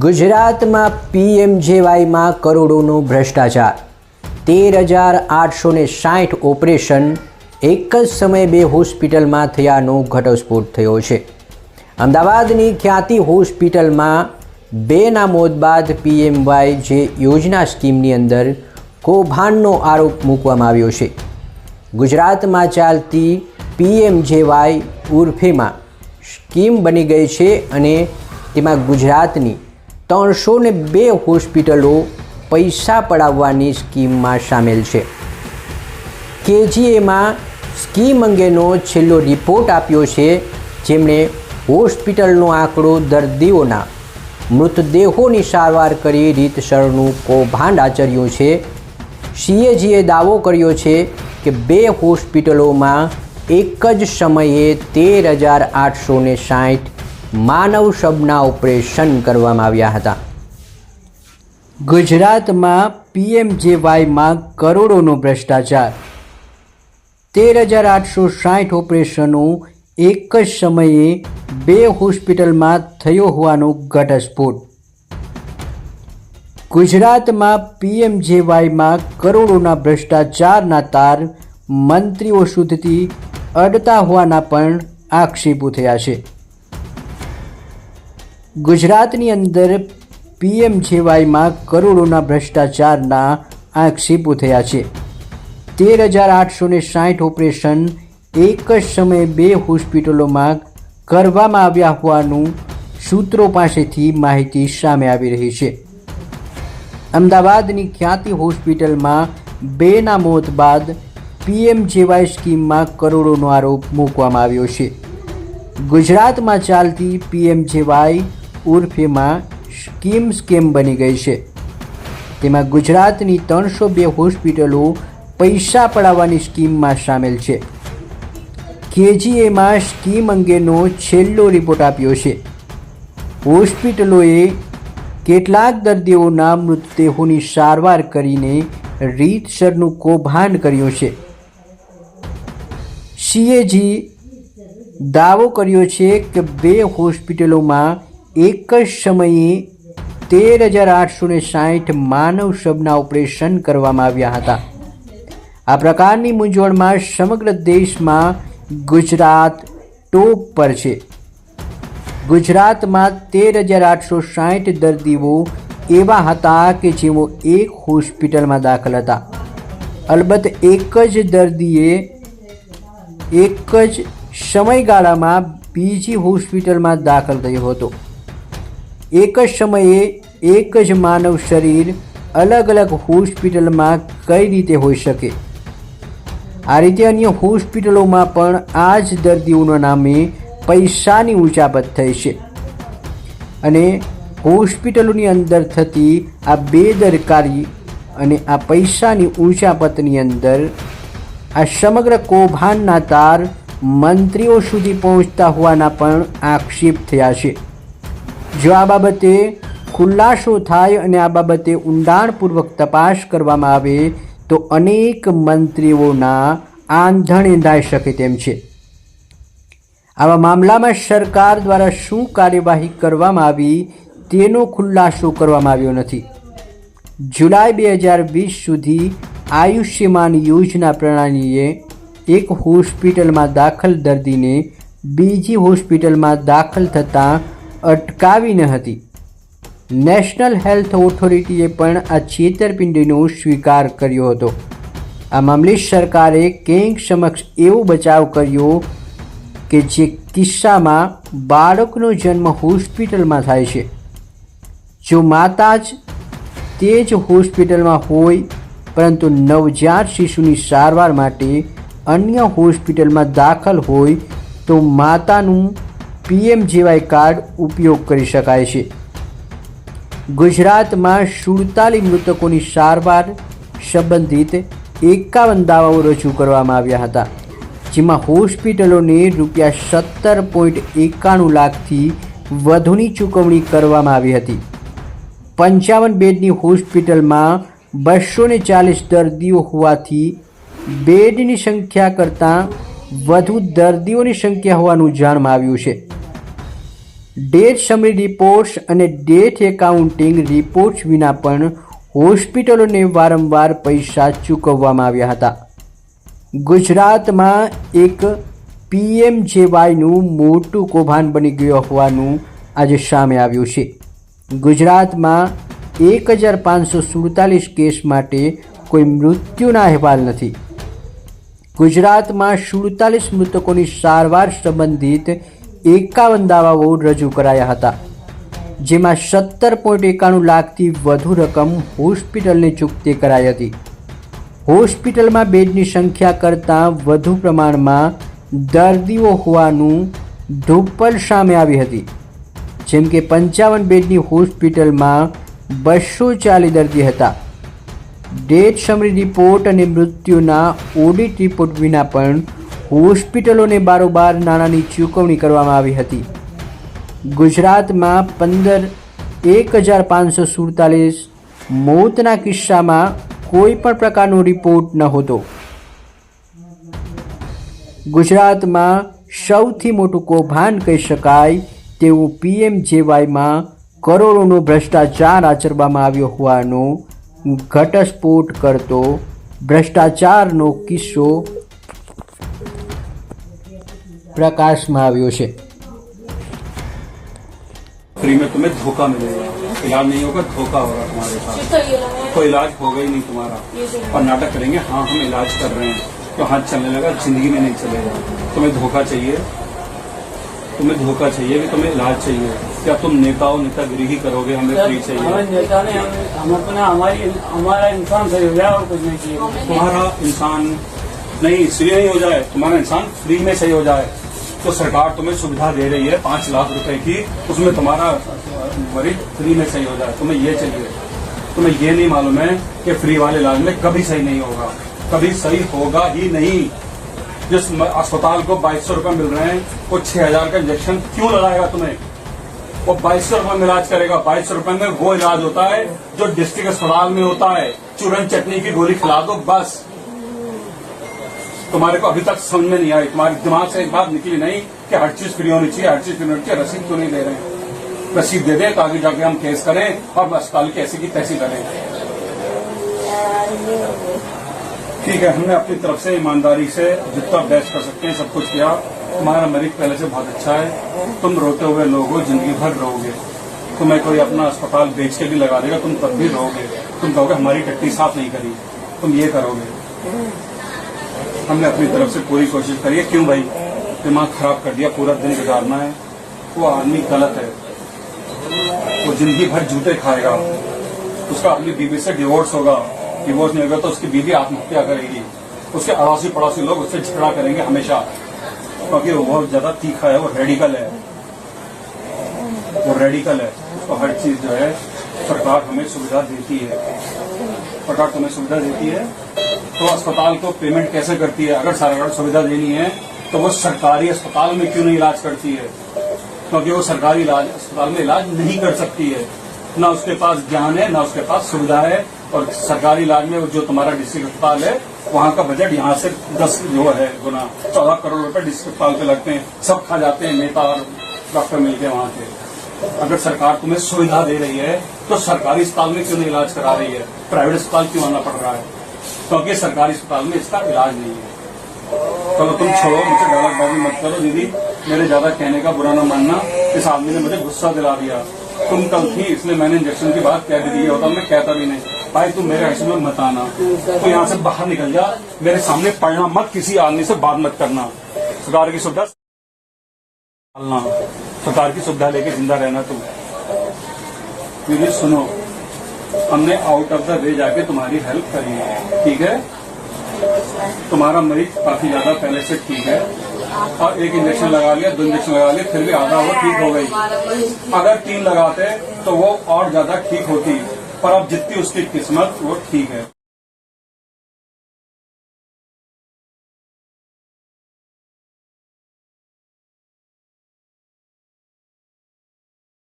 ગુજરાતમાં પીએમજેવાયમાં કરોડોનો ભ્રષ્ટાચાર. તેર હજાર આઠસો ને સાઠ ઓપરેશન એક જ સમયે બે હોસ્પિટલમાં થયાનો ઘટસ્ફોટ થયો છે. અમદાવાદની ખ્યાતિ હોસ્પિટલમાં બેના મોત બાદ પીએમવાય જે યોજના સ્કીમની અંદર કૌભાંડનો આરોપ મૂકવામાં આવ્યો છે. ગુજરાતમાં ચાલતી પીએમજેવાય ઉર્ફેમાં સ્કીમ બની ગઈ છે અને તેમાં ગુજરાતની ત્રણસો ને બે હોસ્પિટલો પૈસા પડાવવાની સ્કીમમાં સામેલ છે. કેજીએમાં સ્કીમ અંગેનો છેલ્લો રિપોર્ટ આપ્યો છે, જેમણે હોસ્પિટલનો આંકડો દર્દીઓના મૃતદેહોની સારવાર કરી રીતસરનું કૌભાંડ આચર્યું છે. સીએજીએ દાવો કર્યો છે કે બે હોસ્પિટલોમાં એક જ સમયે તેર હજાર આઠસો સાઠ માનવ શબના ઓપરેશન કરવામાં આવ્યા હતા. ગુજરાતમાં પીએમજેવાયમાં કરોડોનો ભ્રષ્ટાચાર. તેર હજાર આઠસો સાઠ ઓપરેશનો એક જ સમયે બે હોસ્પિટલમાં થયો હોવાનો ઘટસ્ફોટ. ગુજરાતમાં પીએમજેવાયમાં કરોડોના ભ્રષ્ટાચારના તાર મંત્રીઓ સુધીથી અડતા હોવાના પણ આક્ષેપો થયા છે. ગુજરાતની અંદર પીએમજેવાયમાં કરોડોના ભ્રષ્ટાચારના આક્ષેપો થયા છે. તેર હજાર આઠસો ને સાઠ ઓપરેશન એક જ સમયે બે હોસ્પિટલોમાં કરવામાં આવ્યા હોવાનું સૂત્રો પાસેથી માહિતી સામે આવી રહી છે. અમદાવાદની ખ્યાતિ હોસ્પિટલમાં બેના મોત બાદ પીએમજેવાય સ્કીમમાં કરોડોનો આરોપ મૂકવામાં આવ્યો છે. ગુજરાતમાં ચાલતી પીએમજેવાય ઉર્ફેમાં સ્કીમ સ્કેમ બની ગઈ છે. તેમાં ગુજરાતની ત્રણસો બે હોસ્પિટલો પૈસા પડાવવાની સ્કીમમાં સામેલ છે. કેજીએમાં સ્કીમ અંગેનો છેલ્લો રિપોર્ટ આપ્યો છે. હોસ્પિટલોએ કેટલાક દર્દીઓના મૃતદેહોની સારવાર કરીને રીતસરનું કૌભાંડ કર્યું છે. સીએજી દાવો કર્યો છે કે બે હોસ્પિટલોમાં એક જ સમયે તેર હજાર આઠસો ને સાઠ માનવ શબના ઓપરેશન કરવામાં આવ્યા હતા. આ પ્રકારની મૂંઝવણમાં સમગ્ર દેશમાં ગુજરાત ટોપ પર છે. ગુજરાતમાં તેર હજાર આઠસો સાઠ દર્દીઓ એવા હતા કે જેઓ એક હોસ્પિટલમાં દાખલ હતા. અલબત્ત એક જ દર્દીએ એક જ સમયગાળામાં બીજી હોસ્પિટલમાં દાખલ થયો હતો. એક જ સમયે એક જ માનવ શરીર અલગ અલગ હોસ્પિટલમાં કઈ રીતે હોઈ શકે? આ રીતે અન્ય હોસ્પિટલોમાં પણ આ જ દર્દીઓના નામે પૈસાની ઊંચાપત થઈ છે. અને હોસ્પિટલોની અંદર થતી આ બેદરકારી અને આ પૈસાની ઊંચાપતની અંદર આ સમગ્ર કૌભાંડના તાર મંત્રીઓ સુધી પહોંચતા હોવાના પણ આક્ષેપ થયા છે. જો આ બાબતે ખુલાસો થાય અને આ બાબતે ઊંડાણપૂર્વક તપાસ કરવામાં આવે, તો અનેક મંત્રીઓના આંધણ એંધાઈ શકે તેમ છે. આવા મામલામાં સરકાર દ્વારા શું કાર્યવાહી કરવામાં આવી, તેનો ખુલાસો કરવામાં આવ્યો નથી. જુલાઈ બે હજાર વીસ સુધી આયુષ્યમાન યોજના પ્રણાલીએ એક હોસ્પિટલમાં દાખલ દર્દીને બીજી હોસ્પિટલમાં દાખલ થતાં અટકાવી ન હતી. નેશનલ હેલ્થ ઓથોરિટીએ પણ આ છેતરપિંડીનો સ્વીકાર કર્યો હતો. આ મામલે સરકારે કેંગ સમક્ષ એવો બચાવ કર્યો કે જે કિસ્સામાં બાળકનો જન્મ હોસ્પિટલમાં થાય છે. જો માતા જ તે જ હોસ્પિટલમાં હોય, પરંતુ નવજાત શિશુની સારવાર માટે અન્ય હોસ્પિટલમાં દાખલ હોય, તો માતાનું પીએમજેવાય કાર્ડ ઉપયોગ કરી શકાય છે. ગુજરાતમાં સુડતાલીસ મૃતકોની સારવાર સંબંધિત એકાવન દાવાઓ રજૂ કરવામાં આવ્યા હતા, જેમાં હોસ્પિટલોને રૂપિયા સત્તર પોઈન્ટ એકાણું લાખથી વધુની ચૂકવણી કરવામાં આવી હતી. પંચાવન બેડની હોસ્પિટલમાં બસો ને ચાલીસ દર્દીઓ હોવાથી બેડની સંખ્યા કરતાં વધુ દર્દીઓની સંખ્યા હોવાનું જાણવા આવ્યું છે. ડેથ સમરી રિપોર્ટ્સ અને ડેથ એકાઉન્ટિંગ રિપોર્ટ્સ વિના પણ હોસ્પિટલોને વારંવાર પૈસા ચૂકવવામાં આવ્યા હતા. ગુજરાતમાં એક પીએમજેવાયનું મોટું કૌભાંડ બની ગયું હોવાનું આજે સામે આવ્યું છે. ગુજરાતમાં એક હજાર પાંચસો સુડતાલીસ કેસ માટે કોઈ મૃત્યુના અહેવાલ નથી. ગુજરાતમાં સુડતાલીસ મૃતકોની સારવાર સંબંધિત એકાવન દાવાઓ રજૂ કરાયા હતા, જેમાં સત્તર પોઈન્ટ એકાણું લાખથી વધુ રકમ હોસ્પિટલને ચૂકતી કરાઈ હતી. હોસ્પિટલમાં બેડની સંખ્યા કરતાં વધુ પ્રમાણમાં દર્દીઓ હોવાનું ધુપ્પલ સામે આવી હતી, જેમ કે પંચાવન બેડની હોસ્પિટલમાં બસો ચાલીસ દર્દી હતા. ડેથ સમરી રિપોર્ટ અને મૃત્યુના ઓડિટ રિપોર્ટ વિના પણ હોસ્પિટલોને બારોબાર નાણાંની ચૂકવણી કરવામાં આવી હતી. ગુજરાતમાં પંદર એક હજાર પાંચસો સુડતાલીસ મોતના કિસ્સામાં કોઈ પણ પ્રકારનો રિપોર્ટ નહોતો. ગુજરાતમાં સૌથી મોટું કૌભાંડ કહી શકાય તેવું પીએમજેવાયમાં કરોડોનો ભ્રષ્ટાચાર આચરવામાં આવ્યો હોવાનો ઘટસ્ફોટ કરતો ભ્રષ્ટાચારનો કિસ્સો પ્રકાશમાં આવ્યો છે फ्री में तुम्हें धोखा मिलेगा इलाज नहीं होगा धोखा होगा तुम्हारे साथ कोई इलाज होगा ही नहीं तुम्हारा और नाटक करेंगे हाँ हम इलाज कर रहे हैं तो हाथ चलने लगा जिंदगी में नहीं चलेगा तुम्हें धोखा चाहिए तुम्हें धोखा चाहिए कि तुम्हें इलाज चाहिए क्या तुम नेता हो नेतागिरी ही करोगे हमें फ्री चाहिए हमारे नेता ने हम हम अपना हमारी हमारा इंसान सही हो गया और कुछ नहीं चाहिए तुम्हारा इंसान नहीं इसलिए नहीं हो जाए तुम्हारा इंसान फ्री में सही हो जाए तो सरकार तुम्हें सुविधा दे रही है पाँच लाख रुपए की। उसमें तुम्हारा मरीज़ फ्री में सही हो जाए। तुम्हें ये चाहिए। तुम्हें ये नहीं मालूम है कि फ्री वाले इलाज में कभी सही नहीं होगा। कभी सही होगा ही नहीं। जिस अस्पताल को बाईस सौ रुपये मिल रहे हैं, वो छह हज़ार का इंजेक्शन क्यों लगाएगा तुम्हें? वो बाईस सौ रुपये में इलाज करेगा। बाईस सौ रुपये में वो इलाज होता है जो डिस्ट्रिक्ट अस्पताल में होता है। चूरन चटनी की गोली खिला दो, बस। तुम्हारे को अभी तक समझ में नहीं आई। तुम्हारे दिमाग से एक बात निकली नहीं कि हर चीज़ फ्री होनी चाहिए, हर चीज़ फ्री होनी चाहिए, रसीद क्यों नहीं दे रहे हैं? रसीद दे दे तो आगे जाके हम केस करें और अस्पताल की ऐसी की तैसी करें। ठीक है, हमने अपनी तरफ़ से ईमानदारी से जितना बेस्ट कर सकते हैं, सब कुछ किया। तुम्हारा मरीज़ पहले से बहुत अच्छा है। तुम रोते हुए लोग हो, ज़िंदगी भर रहोगे। तुम्हें कोई अपना अस्पताल बेच के भी लगा देगा, तुम तब भी रहोगे। तुम कहोगे, हमारी टट्टी साफ़ नहीं करी। तुम ये करोगे। हमने अपनी तरफ़ से पूरी कोशिश करी है, क्यों भाई? दिमाग खराब कर दिया, पूरा दिन गुजारना है। वो आदमी गलत है। वो ज़िंदगी भर जूते खाएगा। उसका अपनी बीवी से डिवोर्स होगा। डिवोर्स नहीं होगा तो उसकी बीवी आत्महत्या करेगी। उसके अड़ोसी पड़ोसी लोग उससे झगड़ा करेंगे हमेशा। क्योंकि वो बहुत ज़्यादा तीखा है, वो रेडिकल है। वो रेडिकल है। उसको हर चीज़ जो है, सरकार हमें सुविधा देती है। सरकार तुम्हें सुविधा देती है। तो अस्पताल को पेमेंट कैसे करती है? अगर सरकार सुविधा देनी है तो वो सरकारी अस्पताल में क्यों नहीं इलाज करती है? क्योंकि वो सरकारी इलाज, अस्पताल में इलाज नहीं कर सकती है। ना उसके पास ज्ञान है, ना उसके पास सुविधा है, और सरकारी इलाज में जो तुम्हारा डिस्ट्रिक्ट अस्पताल है, वहाँ का बजट यहाँ से दस जो है गुना। चौदह करोड़ रुपए डिस्ट्रिक्ट अस्पताल पे लगते हैं। सब खा जाते हैं, नेता और डॉक्टर मिलके वहाँ के अगर सरकार तुम्हें सुविधा दे रही है तो सरकारी अस्पताल में क्यों नहीं इलाज करा रही है? प्राइवेट अस्पताल क्यों आना पड़ रहा है? क्योंकि सरकारी अस्पताल में इसका इलाज नहीं है। चलो तुम छोड़ो, मुझसे गलतबाजी मत करो, दीदी। मेरे ज़्यादा कहने का बुरा ना मानना। इस आदमी ने मुझे गुस्सा दिला दिया। तुम कल थी, इसलिए मैंने इंजेक्शन की बात कह दी होता मैं कहता भी नहीं। भाई, तुम मेरे ऐसे में मत आना। तो यहाँ से बाहर निकल जा। मेरे सामने पढ़ना मत, किसी आदमी से बात मत करना। सरकार की सुविधा सरकार की सुविधा लेके ज़िंदा रहना तुम दीदी, सुनो। हमने आउट ऑफ़ द वे जाके तुम्हारी हेल्प करी है, ठीक है? तुम्हारा मरीज़ काफ़ी ज़्यादा पहले से ठीक है। और एक इंजेक्शन लगा लिया, दो इंजेक्शन लगा लिया, फिर भी आधा वो ठीक हो गई। अगर तीन लगाते तो वो और ज़्यादा ठीक होती, पर अब जितनी उसकी किस्मत, वो ठीक है।